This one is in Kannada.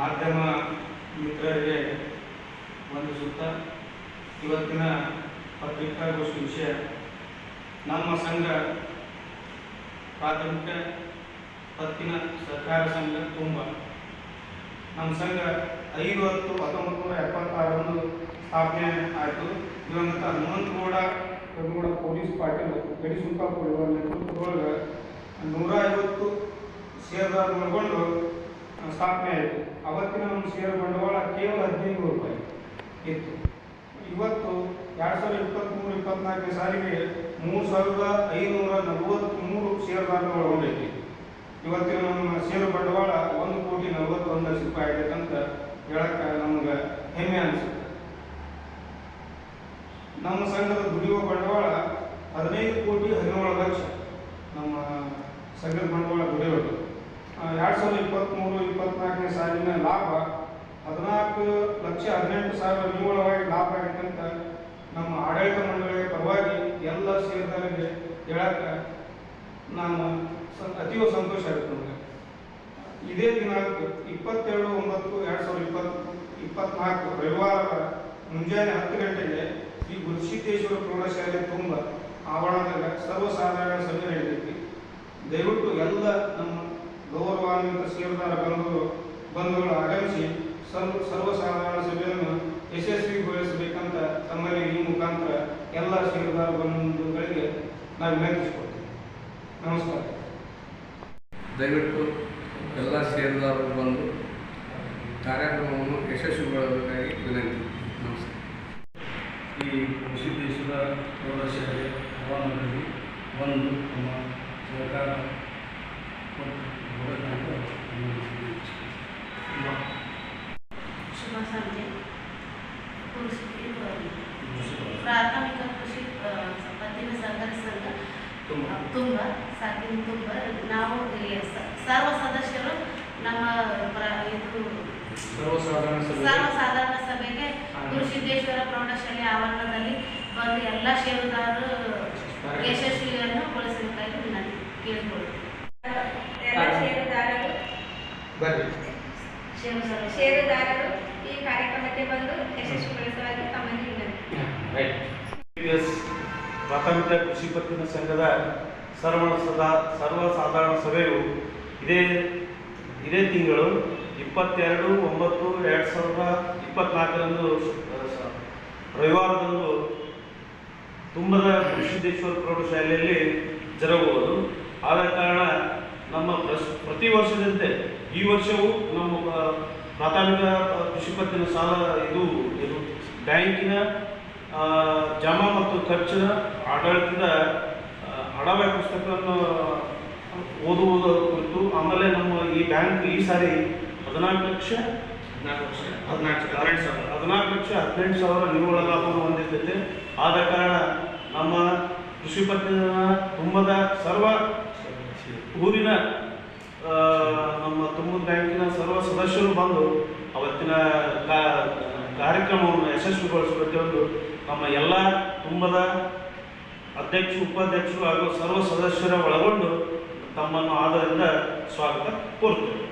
ಮಾಧ್ಯಮ ಮಿತ್ರರಿಗೆ ವಂದಿಸುತ್ತಾ ಇವತ್ತಿನ ಪತ್ರಿಕಾಗೋಷ್ಠಿ ವಿಷಯ. ನಮ್ಮ ಸಂಘ ಪ್ರಾಥಮಿಕ ಪತ್ತಿನ ಸರ್ಕಾರ ಸಂಘ ತುಂಬ. ನಮ್ಮ ಸಂಘ ಐದು ಹತ್ತು ಹತ್ತೊಂಬತ್ತು ನೂರ ಎಪ್ಪತ್ತಾರರಂದು ಸ್ಥಾಪನೆ ಆಯಿತು. ದಿವಂಗತ ಹನುಮಂತಗೌಡ ಕೂಡ ಪೊಲೀಸ್ ಪಾಟೀಲ್ ಗಡಿ ಸುಂಕ ನೇತೃತ್ವದೊಳಗೆ ನೂರ ಐವತ್ತು ಸೇರ್ದಾರ್ ಒಳಗೊಂಡು ಸ್ಥಾಪನೆ ಆಯಿತು. ಅವತ್ತಿನ ಒಂದು ಷೇರು ಬಂಡವಾಳ ಕೇವಲ ಹದಿನೈದು ರೂಪಾಯಿ ಇತ್ತು. ಇವತ್ತು ಎರಡು ಸಾವಿರದ ಇಪ್ಪತ್ತ್ಮೂರು ಇಪ್ಪತ್ನಾಲ್ಕನೇ ಸಾಲಿಗೆ ಮೂರು ಸಾವಿರದ ಐನೂರ ನಲವತ್ತ್ಮೂರು ಷೇರುದಾರರು ಒಳಗೊಂಡೈತಿ ಇವತ್ತಿನ ನಮ್ಮ ಷೇರು ಬಂಡವಾಳ ಒಂದು ಕೋಟಿ ನಲವತ್ತೊಂದು ಲಕ್ಷ ರೂಪಾಯಿ ಆಗೈತೆ ಅಂತ ಹೇಳಕ್ಕೆ ನಮ್ಗೆ ಹೆಮ್ಮೆ ಅನಿಸುತ್ತೆ. ನಮ್ಮ ಸಂಘದ ದುಡಿಯುವ ಬಂಡವಾಳ ಹದಿನೈದು ಕೋಟಿ ಹದಿನೇಳು ಲಕ್ಷ ನಮ್ಮ ಸಂಘದ ಬಂಡವಾಳ ದುಡಿಯೋದು. ಎರಡು ಸಾವಿರದ ಇಪ್ಪತ್ತ್ಮೂರು ಇಪ್ಪತ್ನಾಲ್ಕನೇ ಸಾಲಿನ ಲಾಭ ಹದಿನಾಲ್ಕು ಲಕ್ಷ ಹದಿನೆಂಟು ಸಾವಿರ ನಿವ್ವಳವಾಗಿ ಲಾಭ ಆಗೈತೆ ನಮ್ಮ ಆಡಳಿತ ಮಂಡಳಿಯ ಪರವಾಗಿ ಎಲ್ಲ ಸೇರಿದವರಿಗೆ ಹೇಳಕ್ಕೆ ನಾನು ಅತೀವ ಸಂತೋಷ ಆಗುತ್ತೆ ನಮಗೆ. ಇದೇ ದಿನಾಂಕ ಇಪ್ಪತ್ತೆರಡು ಒಂಬತ್ತು ಎರಡು ಸಾವಿರದ ಇಪ್ಪತ್ತು ಇಪ್ಪತ್ನಾಲ್ಕು ರವಿವಾರ ಮುಂಜಾನೆ ಹತ್ತು ಗಂಟೆಗೆ ಈ ಗುರುಸಿದ್ದೇಶ್ವರ ಪ್ರೌಢಶಾಲೆ ತುಂಬ ಆವರಣದಾಗ ಸರ್ವಸಾಧಾರಣ ಸಭೆ ನಡೆದೈತಿ ದಯವಿಟ್ಟು ಎಲ್ಲ ನಮ್ಮ ಗೌರವಾನ್ವಿತ ಷೇರುದಾರ ಬಂಧುಗಳು ಬಂಧುಗಳು ಆಗಮಿಸಿ ಸರ್ವ ಸರ್ವಸಾಧಾರಣ ಸಭೆಯನ್ನು ಯಶಸ್ವಿಗೊಳಿಸಬೇಕಂತ ತಮ್ಮಲ್ಲಿ ಈ ಮುಖಾಂತರ ಎಲ್ಲ ಷೇರುದಾರ ಬಂಧುಗಳಿಗೆ ನಾವು ವಿನಂತಿಸಿಕೊಡ್ತೀವಿ ನಮಸ್ಕಾರ. ದಯವಿಟ್ಟು ಎಲ್ಲ ಷೇರುದಾರರು ಬಂದು ಕಾರ್ಯಕ್ರಮವನ್ನು ಯಶಸ್ವಿಗೊಳ್ಳಬೇಕಾಗಿ ವಿನಂತಿ. ನಮಸ್ಕಾರ. ಈ ಸಿದ್ದೇಶ್ವರ ಪ್ರೌಢಶಾಲೆ ಹವಾಮಾನದಲ್ಲಿ ಒಂದು ನಮ್ಮ ಸರ್ಕಾರ ಶುಭ ಸಂಜೆ ಪ್ರಾಥಮಿಕ ಕೃಷಿ ಪತ್ತಿನ ಸಹಕಾರಿ ಸಂಘ. ತುಂಬ. ಸಾಕಿನ ತುಂಬ. ನಾವು ಸರ್ವ ಸದಸ್ಯರು ನಮ್ಮ ಇದು ಸರ್ವಸಾಧಾರಣ ಸಭೆ ಸರ್ವಸಾಧಾರಣ ಸಭೆಗೆ. ಗುರುಸಿದ್ದೇಶ್ವರ ಪ್ರೌಢಶಾಲೆ ಆವರಣದಲ್ಲಿ ಬಂದು ಎಲ್ಲ ಷೇರುದಾರರು ಯಶಸ್ವಿಯನ್ನು ಗೊಳಿಸಬೇಕಾಗಿ ಷೇರುದಾರರು ಬರ್ರಿ. ಷೇರು ಸದಸ್ಯರು ಷೇರುದಾರರು ಈ ಕಾರ್ಯಕ್ರಮಕ್ಕೆ ಬಂದು ಯಶಸ್ವಿಗೊಳಿಸುವಾಗಿ ತಮ್ಮಲ್ಲಿ ವಿನಂತಿ ಎಸ್ ಪ್ರಾಥಮಿಕ ಕೃಷಿ ಪತ್ತಿನ ಸಂಘದ ಸರ್ವ ಸದಾ ಸರ್ವಸಾಧಾರಣ ಸಭೆಯು ಇದೇ ಇದೇ ತಿಂಗಳು ಇಪ್ಪತ್ತೆರಡು ಒಂಬತ್ತು ಎರಡು ಸಾವಿರದ ಇಪ್ಪತ್ನಾಲ್ಕರಂದು ರವಿವಾರದಂದು ತುಂಬದ ಕೃಷಿದೇಶ್ವರ ಪ್ರೌಢಶಾಲೆಯಲ್ಲಿ ಜರುಗುವುದು. ಆದ ಕಾರಣ ನಮ್ಮ ಪ್ರತಿ ವರ್ಷದಂತೆ ಈ ವರ್ಷವೂ ನಮ್ಮ ಪ್ರಾಥಮಿಕ ಕೃಷಿ ಪತ್ತಿನ ಸಾಲ ಇದು ಇದು ಬ್ಯಾಂಕಿನ ಜಮಾ ಮತ್ತು ಖರ್ಚಿನ ಆಡಳಿತದ ಆ, ಅಡವೆ ಪುಸ್ತಕವನ್ನು ಓದುವುದರ ಕುರಿತು ಆಮೇಲೆ ನಮ್ಮ ಈ ಬ್ಯಾಂಕ್ ಈ ಸಾರಿ ಹದಿನಾಲ್ಕು ಲಕ್ಷ ಹದಿನಾಲ್ಕು ಲಕ್ಷ ಹದಿನಾಲ್ಕು ಹದಿನೆಂಟು ಸಾವಿರ. ಹದಿನಾಲ್ಕು ಲಕ್ಷ ಹದಿನೆಂಟು ಸಾವಿರ ನಿವ್ವಳ ಲಾಭವನ್ನು ಹೊಂದಿದ್ದೈತೆ ಆದ ಕಾರಣ ನಮ್ಮ ಕೃಷಿ ಪತ್ತಿನ ತುಂಬದ ಸರ್ವ ಊರಿನ ನಮ್ಮ ತುಮಕೂರು ಬ್ಯಾಂಕಿನ ಸರ್ವ ಸದಸ್ಯರು ಬಂದು ಅವತ್ತಿನ ಕಾರ್ಯಕ್ರಮವನ್ನು ಕಾರ್ಯಕ್ರಮವನ್ನು ಪ್ರತಿಯೊಂದು ನಮ್ಮ ಎಲ್ಲ ತುಂಬದ ಅಧ್ಯಕ್ಷ ಉಪಾಧ್ಯಕ್ಷರು ಹಾಗೂ ಸರ್ವ ಸದಸ್ಯರ ಒಳಗೊಂಡು ತಮ್ಮನ್ನು ಆದರಿಂದ ಸ್ವಾಗತ ಕೋರುತ್ತೇವೆ.